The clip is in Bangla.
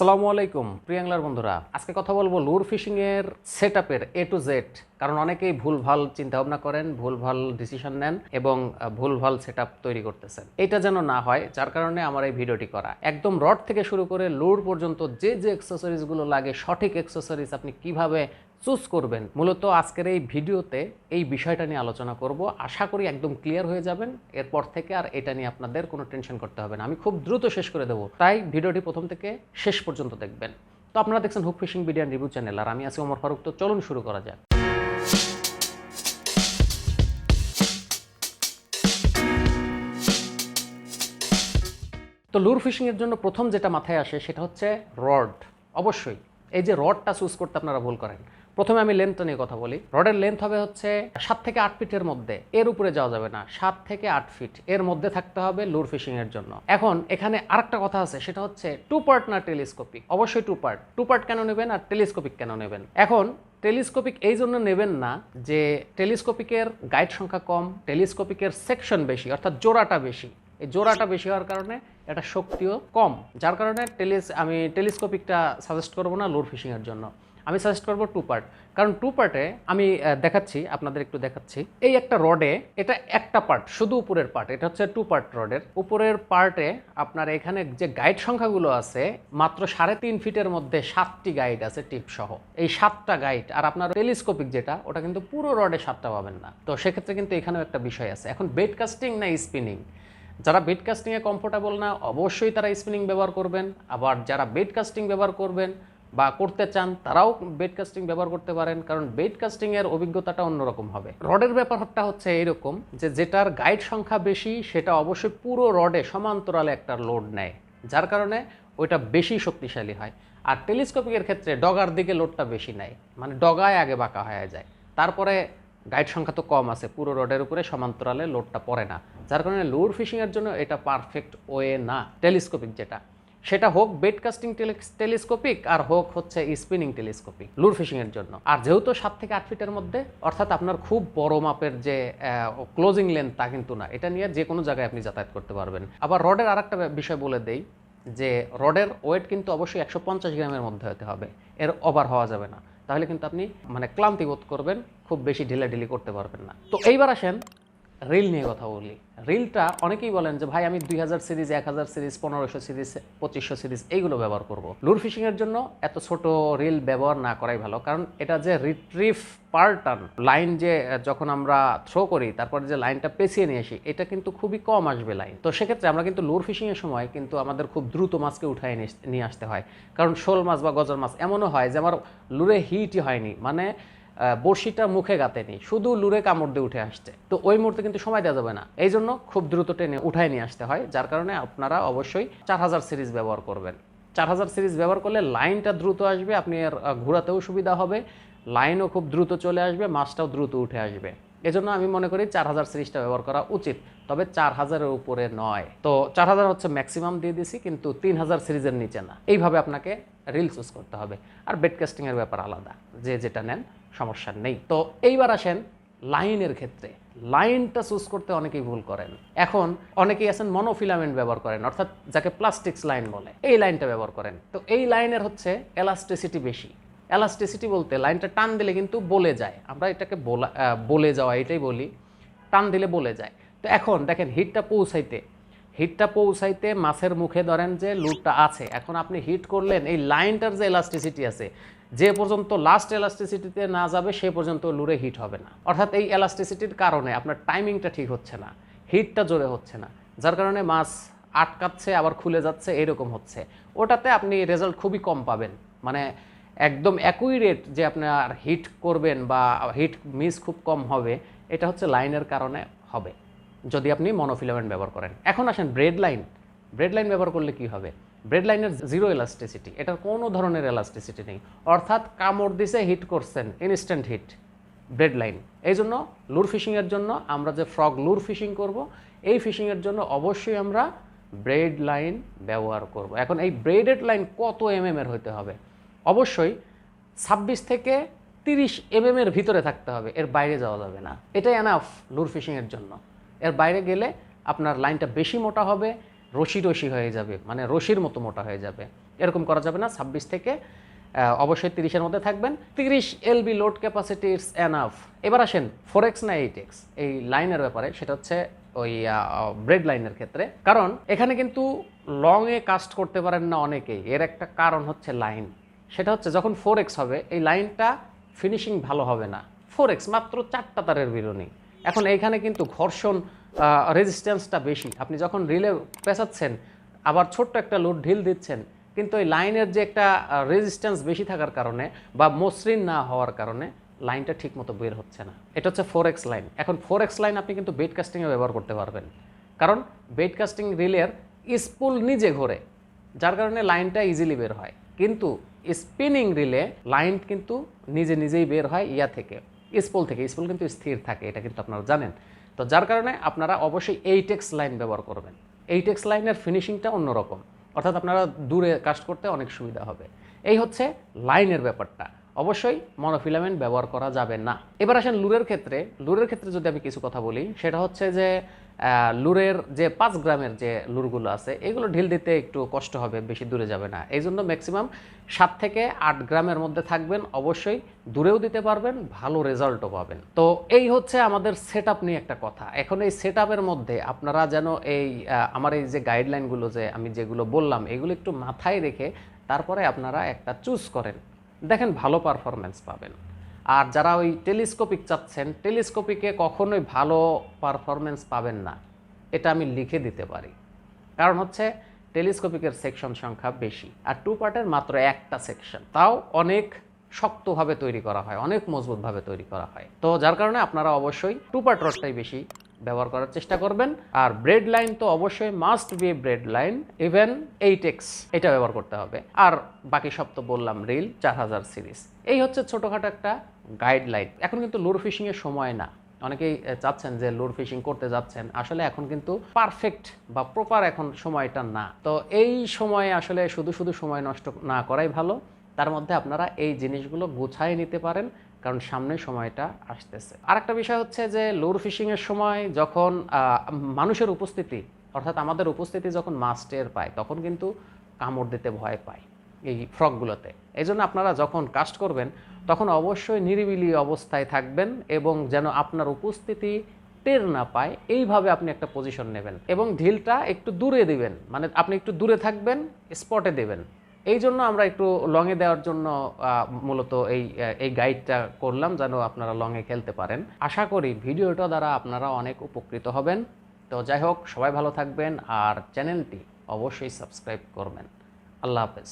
আসসালামু আলাইকুম, প্রিয়াংলার বন্ধুরা। আজকে কথা বলব লুর ফিশিং এর সেট আপের এ টু জেড কারণ অনেকেই ভুলভাল চিন্তা ভাবনা করেন ভুল ভালো ডিসিশন নেন এবং ভুল ভালো সেট তৈরি করতেছেন। এটা যেন না হয়, যার কারণে আমার এই ভিডিওটি করা। একদম রড থেকে শুরু করে লুর পর্যন্ত যে যে এক্সেসরিজগুলো গুলো লাগে, সঠিক এক্সেসরিজ আপনি কীভাবে চুজ করবেন। মূলত আজকের এই ভিডিওতে এই বিষয়টা নিয়ে আলোচনা করব। আশা করি একদম ক্লিয়ার হয়ে যাবেন। এরপর থেকে আর এটা নিয়ে আপনাদের কোনো টেনশন করতে হবে না। আমি খুব দ্রুত শেষ করে দেবো। তাই ভিডিওটি প্রথম থেকে শেষ পর্যন্ত দেখবেন। তো আপনারা দেখছেন hook fishing video review channel. আর আমি আছি ওমর ফারুক। তো চলুন শুরু করা যাক। তো লুর ফিশিংয়ের জন্য প্রথম যেটা মাথায় আসে সেটা হচ্ছে রড। অবশ্যই। এই যে রডটা চুজ করতে আপনারা ভুল করেন। প্রথমে আমি লেন্থ নিয়ে কথা বলি। রডের লেন্থ হবে হচ্ছে সাত থেকে আট ফিটের মধ্যে। এর উপরে যাওয়া যাবে না। সাত থেকে আট ফিট। এর মধ্যে থাকতে হবে লুর এর জন্য। এখন এখানে আরেকটা কথা আছে, সেটা হচ্ছে টু পার্ট না টেলিস্কোপিক? অবশ্যই টু পার্ট। টু পার্ট কেন নেবেন আর টেলিস্কোপিক কেন নেবেন? এখন টেলিস্কোপিক এই জন্য নেবেন না যে টেলিস্কোপিকের গাইড সংখ্যা কম, টেলিস্কোপিকের সেকশন বেশি, অর্থাৎ জোড়াটা বেশি। এই জোড়াটা বেশি হওয়ার কারণে এটা শক্তিও কম। যার কারণে টেলিস আমি টেলিস্কোপিকটা সাজেস্ট করব না লোড ফিশিংয়ের জন্য। আমি সাজেস্ট করব টু পার্ট কারণ টু পার্টে আমি দেখাচ্ছি, আপনাদের একটু দেখাচ্ছি। এই একটা রডে এটা একটা পার্ট শুধু উপরের পার্ট এটা হচ্ছে টু পার্ট রডের উপরের পার্টে আপনার এখানে যে গাইড সংখ্যাগুলো আছে, মাত্র সাড়ে তিন ফিটের মধ্যে সাতটি গাইড আছে টিপ সহ। এই সাতটা গাইড আর আপনার টেলিস্কোপিক যেটা, ওটা কিন্তু পুরো রডে সাতটা পাবেন না। তো সেক্ষেত্রে কিন্তু এখানেও একটা বিষয় আছে। এখন বেড কাস্টিং না স্পিনিং যারা বেড কাস্টিংয়ে কমফোর্টেবল না, অবশ্যই তারা স্পিনিং ব্যবহার করবেন। আবার যারা বেড কাস্টিং ব্যবহার করবেন বা করতে চান, তারাও বেড কাস্টিং ব্যবহার করতে পারেন, কারণ বেড কাস্টিং এর অভিজ্ঞতাটা অন্যরকম হবে। রডের ব্যাপারটা হচ্ছে এরকম যে, যেটার গাইড সংখ্যা বেশি, সেটা অবশ্যই পুরো রডে সমান্তরালে একটা লোড নেয়, যার কারণে ওইটা বেশি শক্তিশালী হয়। আর টেলিস্কোপিকের ক্ষেত্রে ডগার দিকে লোডটা বেশি নেয় মানে ডগায় আগে বাঁকা হয়ে যায়। তারপরে গাইড সংখ্যা তো কম আছে, পুরো রডের উপরে সমান্তরালে লোডটা পড়ে না, যার কারণে লোড ফিশিংয়ের জন্য এটা পারফেক্ট ওয়ে না টেলিস্কোপিক যেটা। সেটা হোক বেড কাস্টিং টেলিস্কোপিক আর হোক হচ্ছে স্পিনিং টেলিস্কোপিক লুর ফিশিংয়ের জন্য। আর যেহেতু সাত থেকে আট ফিটের মধ্যে, অর্থাৎ আপনার খুব বড় মাপের যে ক্লোজিং লেন্থ তা কিন্তু না। এটা নিয়ে যে কোনো জায়গায় আপনি যাতায়াত করতে পারবেন। আবার রডের আরেকটা বিষয় বলে দেই, যে রডের ওয়েট কিন্তু অবশ্যই একশো পঞ্চাশ গ্রামের মধ্যে হতে হবে। এর ওভার হওয়া যাবে না। তাহলে কিন্তু আপনি মানে ক্লান্তি বোধ করবেন, খুব বেশি ঢিলাঢিলি করতে পারবেন না। তো এইবার আসেন রিল নিয়ে কথা বলি। রিলটা অনেকেই বলেন যে, ভাই, আমি দুই হাজার সিরিজ, এক হাজার সিরিজ, পনেরোশো সিরিজ, পঁচিশশো সিরিজ, এইগুলো ব্যবহার করব। লুর ফিশিংয়ের জন্য এত ছোট রিল ব্যবহার না করাই ভালো। কারণ এটা যে রিট্রিভ পার্টান লাইন যে, যখন আমরা থ্রো করি, তারপরে যে লাইনটা পেছিয়ে নিয়ে আসি, এটা কিন্তু খুবই কম আসবে লাইন তো সেক্ষেত্রে আমরা কিন্তু লুর ফিশিংয়ের সময় কিন্তু আমাদের খুব দ্রুত মাছকে উঠায় নিয়ে- আসতে হয়। কারণ শোল মাছ বা গজার মাছ এমনও হয় যে, আমার লুরে হিটই হয়নি। মানে বড়শিটা মুখে গাতেনি শুধু লুরে কামড় দিয়ে উঠে আসছে। তো ওই মুহূর্তে কিন্তু সময় দেওয়া যাবে না। এই জন্য খুব দ্রুত টেনে উঠায় নিয়ে আসতে হয় যার কারণে আপনারা অবশ্যই চার হাজার সিরিজ ব্যবহার করবেন। চার হাজার সিরিজ ব্যবহার করলে লাইনটা দ্রুত আসবে আপনি আহ, ঘোরাতেও সুবিধা হবে লাইনও খুব দ্রুত চলে আসবে মাছটাও দ্রুত উঠে আসবে। এজন্য আমি মনে করি চার হাজার সিরিজটা ব্যবহার করা উচিত তবে চার হাজারের উপরে নয়। তো চার হাজার হচ্ছে ম্যাক্সিমাম দিয়ে দিছি কিন্তু তিন হাজার সিরিজের নিচে না। এইভাবে আপনাকে রিল চুজ করতে হবে। আর বেড কাস্টিংয়ের ব্যাপার আলাদা যে যেটা নেন। সমস্যা নেই। তো এইবার আসেন লাইনের ক্ষেত্রে। লাইনটা চুজ করতে অনেকেই ভুল করেন। এখন অনেকেই আছেন মনোফিলামেন্ট ব্যবহার করেন, অর্থাৎ যাকে প্লাস্টিক্স লাইন বলে, এই লাইনটা ব্যবহার করেন। তো এই লাইনের হচ্ছে এলাস্টিসিটি বেশি। এলাস্টিসিটি বলতে লাইনটা টান দিলে কিন্তু বলে যায়। আমরা এটাকে বলা বলে যাওয়া, এটাই বলি, টান দিলে বলে যায়। তো এখন দেখেন হিটটা পৌঁছাইতে হিটটা পৌঁছাইতে মাছের মুখে ধরেন যে লুটটা আছে। এখন আপনি হিট করলেন, এই লাইনটার যে এলাস্টিসিটি আছে, যে পর্যন্ত লাস্ট এলাস্টিসিটিতে না যাবে, সে পর্যন্ত লুরে হিট হবে না। অর্থাৎ এই এলাস্টিসিটির কারণে আপনার টাইমিংটা ঠিক হচ্ছে না, হিটটা জোরে হচ্ছে না, যার কারণে মাছ আটকাচ্ছে, আবার খুলে যাচ্ছে, এরকম হচ্ছে। ওটাতে আপনি রেজাল্ট খুবই কম পাবেন। মানে একদম একই রেট যে আপনার হিট করবেন বা হিট মিস খুব কম হবে, এটা হচ্ছে লাইনের কারণে হবে। যদি আপনি মনোফিলামেন্ট ব্যবহার করেন। এখন আসেন ব্রেড লাইন ব্রেড লাইন ব্যবহার করলে কি হবে? ব্রেড লাইনের জিরো এলাস্টিসিটি এটার কোনো ধরনের এলাস্টিসিটি নেই। অর্থাৎ কামড় দিছে হিট করছেন ইনস্ট্যান্ট হিট ব্রেড লাইন এই জন্য লুর ফিশিংয়ের জন্য আমরা যে ফ্রগ লুর ফিশিং করব, এই ফিশিংয়ের জন্য অবশ্যই আমরা ব্রেড লাইন ব্যবহার করব। এখন এই ব্রেডেড লাইন কত এম এর হতে হবে? অবশ্যই ছাব্বিশ থেকে তিরিশ এম এর ভিতরে থাকতে হবে, এর বাইরে যাওয়া যাবে না। এটাই এনাফ লুর ফিশিংয়ের জন্য। এর বাইরে গেলে আপনার লাইনটা বেশি মোটা হবে রশি রশি হয়ে যাবে মানে রশির মতো মোটা হয়ে যাবে। এরকম করা যাবে না, ছাব্বিশ থেকে অবশ্যই তিরিশের মধ্যে থাকবেন। তিরিশ LB load capacity it's enough এবার আসেন ফোর এক্স না এইট এক্স এই লাইনের ব্যাপারে, সেটা হচ্ছে ওই ব্রেড লাইনের ক্ষেত্রে। কারণ এখানে কিন্তু লংয়ে কাস্ট করতে পারেন না অনেকেই। এর একটা কারণ হচ্ছে লাইন সেটা হচ্ছে যখন ফোর এক্স হবে, এই লাইনটা ফিনিশিং ভালো হবে না। ফোর এক্স মাত্র চারটা তারের বিরুনি এখন এইখানে কিন্তু ঘর্ষণ রেজিস্ট্যান্সটা বেশি। আপনি যখন রিলে পেঁচাচ্ছেন, আবার ছোট্ট একটা লোড ঢিল দিচ্ছেন, কিন্তু এই লাইনের যে একটা রেজিস্ট্যান্স বেশি থাকার কারণে বা মসৃণ না হওয়ার কারণে লাইনটা ঠিক মতো বের হচ্ছে না। এটা হচ্ছে ফোর এক্স লাইন এখন ফোর এক্স লাইন আপনি কিন্তু বেড কাস্টিংয়ে ব্যবহার করতে পারবেন। কারণ বেড কাস্টিং রিলের স্পুল নিজে ঘোরে, যার কারণে লাইনটা ইজিলি বের হয়। কিন্তু স্পিনিং রিলে লাইন কিন্তু নিজে নিজেই বের হয় ইয়া থেকে। স্পুল থেকে স্পুল কিন্তু স্থির থাকে, এটা কিন্তু আপনারা জানেন। তো যার কারণে আপনারা অবশ্যই এইটেক্স লাইন ব্যবহার করবেন। এইটেক্স লাইনের ফিনিশিংটা অন্যরকম। অর্থাৎ আপনারা দূরে কাস্ট করতে অনেক সুবিধা হবে। এই হচ্ছে লাইনের ব্যাপারটা। অবশ্যই মনোফিলামেন্ট ব্যবহার করা যাবে না। এবার আসেন লুরের ক্ষেত্রে। লুরের ক্ষেত্রে যদি আমি কিছু কথা বলি, সেটা হচ্ছে যে লুরের যে পাঁচ গ্রামের যে লুরগুলো আছে, এগুলো ঢিল দিতে একটু কষ্ট হবে, বেশি দূরে যাবে না। এই জন্য ম্যাক্সিমাম সাত থেকে আট গ্রামের মধ্যে থাকবেন। অবশ্যই দূরেও দিতে পারবেন, ভালো রেজাল্টও পাবেন। তো এই হচ্ছে আমাদের সেট নিয়ে একটা কথা। এখন এই সেট মধ্যে আপনারা যেন এই আমার এই যে গাইডলাইনগুলো যে আমি যেগুলো বললাম, এগুলো একটু মাথায় রেখে তারপরে আপনারা একটা চুজ করেন। দেখেন ভালো পারফরমেন্স পাবেন। আর যারা ওই টেলিস্কোপিক চাচ্ছেন টেলিস্কোপিকে কখনোই ভালো পারফরমেন্স পাবেন না। এটা আমি লিখে দিতে পারি। কারণ হচ্ছে টেলিস্কোপিকের সেকশন সংখ্যা বেশি। আর টু পার্টের মাত্র একটা সেকশন তাও অনেক শক্তভাবে তৈরি করা হয়, অনেক মজবুতভাবে তৈরি করা হয়। তো যার কারণে আপনারা অবশ্যই টু পার্ট রডটাই বেশি ব্যবহার করার চেষ্টা করবেন। আর ব্রেড লাইন তো অবশ্যই must be braid line even eight X এটা ব্যবহার করতে হবে। আর বাকি সব তো বললাম রিল চার হাজার সিরিজ এই হচ্ছে ছোটোখাটো একটা গাইডলাইন এখন কিন্তু লোড ফিশিংয়ের সময় না। অনেকেই চাচ্ছেন যে লোড ফিশিং করতে যাচ্ছেন। আসলে এখন কিন্তু পারফেক্ট বা প্রপার এখন সময়টা না। তো এই সময়ে আসলে শুধু শুধু সময় নষ্ট না করাই ভালো। তার মধ্যে আপনারা এই জিনিসগুলো গুছাই নিতে পারেন। কারণ সামনে সময়টা আসতেছে। আরেকটা বিষয় হচ্ছে যে লোর ফিশিংয়ের সময় যখন মানুষের উপস্থিতি, অর্থাৎ আমাদের উপস্থিতি যখন মাছ টের পায়, তখন কিন্তু কামড় দিতে ভয় পায় এই ফ্রকগুলোতে। এই জন্য আপনারা যখন কাস্ট করবেন, তখন অবশ্যই নিরিবিলি অবস্থায় থাকবেন এবং যেন আপনার উপস্থিতি টের না পায়, এইভাবে আপনি একটা পজিশন নেবেন এবং ঢিলটা একটু দূরে দিবেন। মানে আপনি একটু দূরে থাকবেন স্পটে দেবেন। এই জন্য আমরা একটু লংয়ে দেওয়ার জন্য মূলত এই এই গাইডটা করলাম যেন আপনারা লংয়ে খেলতে পারেন। আশা করি ভিডিওটা দ্বারা আপনারা অনেক উপকৃত হবেন। তো যাই হোক, সবাই ভালো থাকবেন আর চ্যানেলটি অবশ্যই সাবস্ক্রাইব করবেন। আল্লাহ হাফেজ।